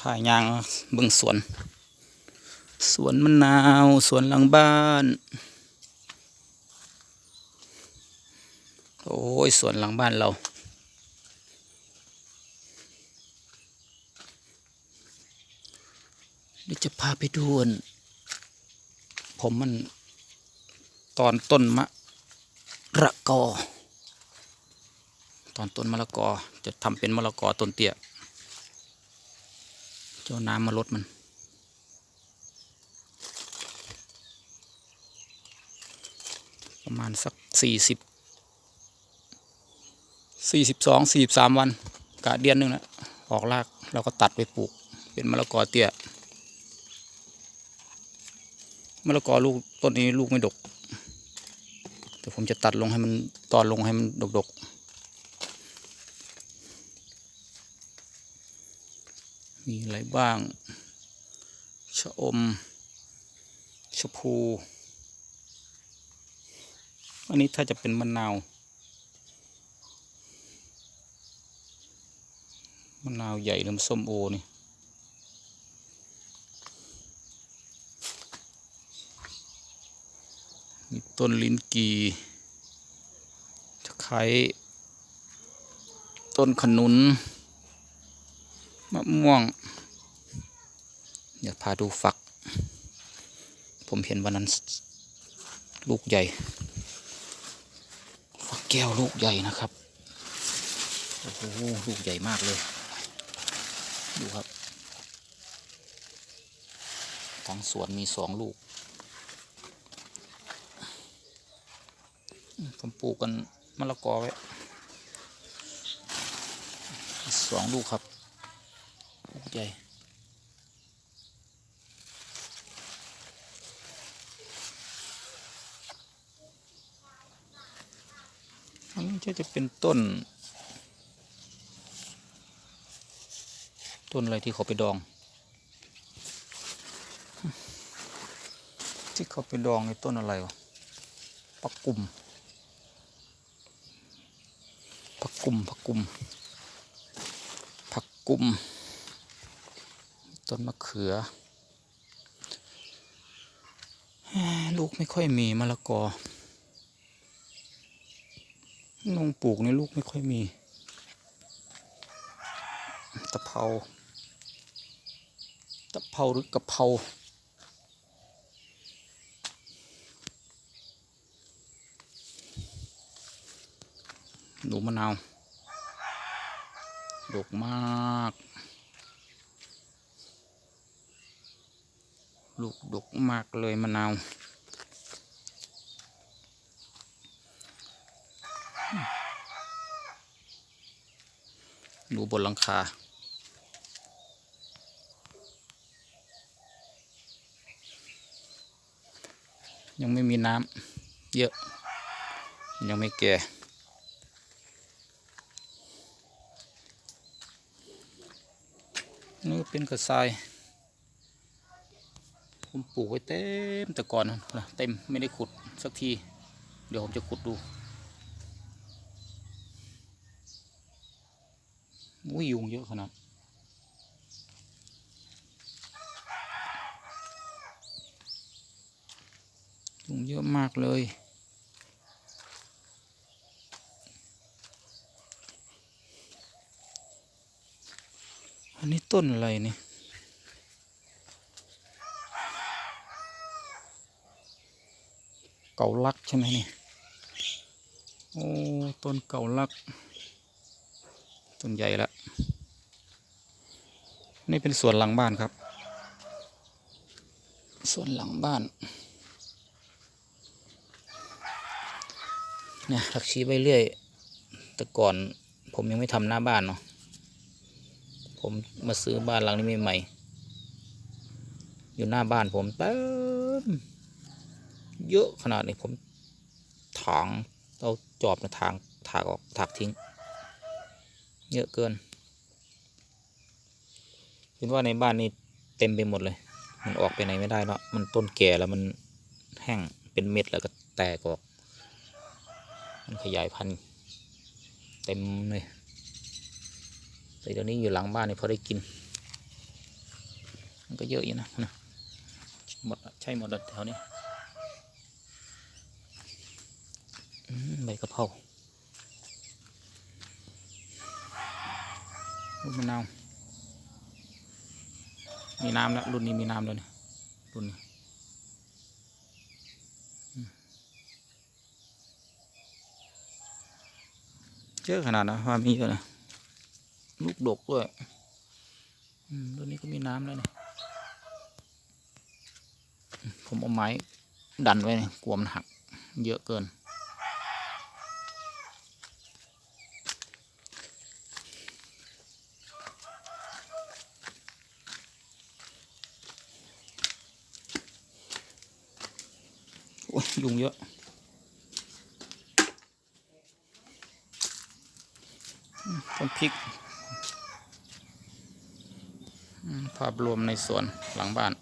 พายางเบิ่งสวน สวนมะนาว สวนหลังบ้าน โอ้ย สวนหลังบ้านเรา เดี๋ยวจะพาไปดูนผมมันตอนต้นมะระกอ ตอนต้นมะละกอจะทำเป็นมะละกอต้นเตี้ย จ้าน้ำมาลดมัน ประมาณสักสี่สิบสี่สิบสองสี่สามวันกะเดือนหนึ่งนะออกรากเราก็ตัดไปปลูก เป็นมะละกอเตี้ยมะละกอลูกต้นนี้ลูกไม่ดก แต่ผมจะตัดลงให้มันตอนลงให้มันดกๆ มีอะไรบ้าง ชะอม ชะพู อันนี้ถ้าจะเป็นมะนาว มะนาวใหญ่หรือมส้มโอนี่มีต้นลิ้นกีตะไคร้ต้นขนุน มะม่วง เดี๋ยวพาดูฝัก ผมเห็นวันนั้นลูกใหญ่ ฝักแก้วลูกใหญ่นะครับ โอ้โห ลูกใหญ่มากเลย ดูครับ ทั้งสวนมีสองลูก ผมปลูกกันมะละกอไว้สองลูกครับลูกใหญ่ อันนี้จะจะเป็นต้น ต้นอะไรที่เขาไปดอง ที่เขาไปดองในต้นอะไรวะปักกุมผักกุมผักกุมผักกุม ต้นมะเขือ ลูกไม่ค่อยมีมะละกอ ลงปลูกในลูกไม่ค่อยมี ตะเภา ตะเภาหรือกะเพราหนูมะนาวดกมาก ลูกดกมากเลยมะนาว ดูบนหลังคา ยังไม่มีน้ำเยอะ ยังไม่แก่นี่เป็นกระชายผมปลูกไว้เต็มแต่ก่อนนะเต็มไม่ได้ขุดสักที เดี๋ยวผมจะขุดดู อุ้ยยุงเยอะขนาดยุงเยอะมากเลย อันนี้ต้นอะไรนี่เก่าลักใช่ไหมนี่ โอ้ ต้นเก่าลัก ต้นใหญ่และนี่เป็นสวนหลังบ้านครับ สวนหลังบ้านเนี่ยทักชี้ไปเรื่อย แต่ก่อนผมยังไม่ทำหน้าบ้านเนาะ ผมมาซื้อบ้านหลังนี้ใหม่ๆอยู่หน้าบ้านผมเต็มเยอะขนาดนี้ผมถางเอาจอบมาถางถากออกถากทิ้ง เยอะเกินเห็นว่าในบ้านนี่เต็มไปหมดเลย มันออกไปไหนไม่ได้แล้วมันต้นแก่แล้วมันแห้งเป็นเม็ดแล้วก็แตกออก มันขยายพันธุ์เต็มเลยแต่เดี๋ยวนี้อยู่หลังบ้านนี่พอได้กิน มันก็เยอะอยู่นะนะหมดใช่หมดแถวนี้ใบกะเพรา ลูกมะนาว มีน้ำแล้วรุ่นนี้มีน้ำแล้วเนี่ยรุ่นนี้เยอะขนาดนะว่ามีเยอะนะลูกดกด้วยรุ่นนี้ก็มีน้ำแล้วเนี่ยผมเอาไม้ดันไว้เนี่ยกลัวมันหัก เยอะเกิน ยุงเยอะ ต้นพริก ภาพรวมในสวนหลังบ้าน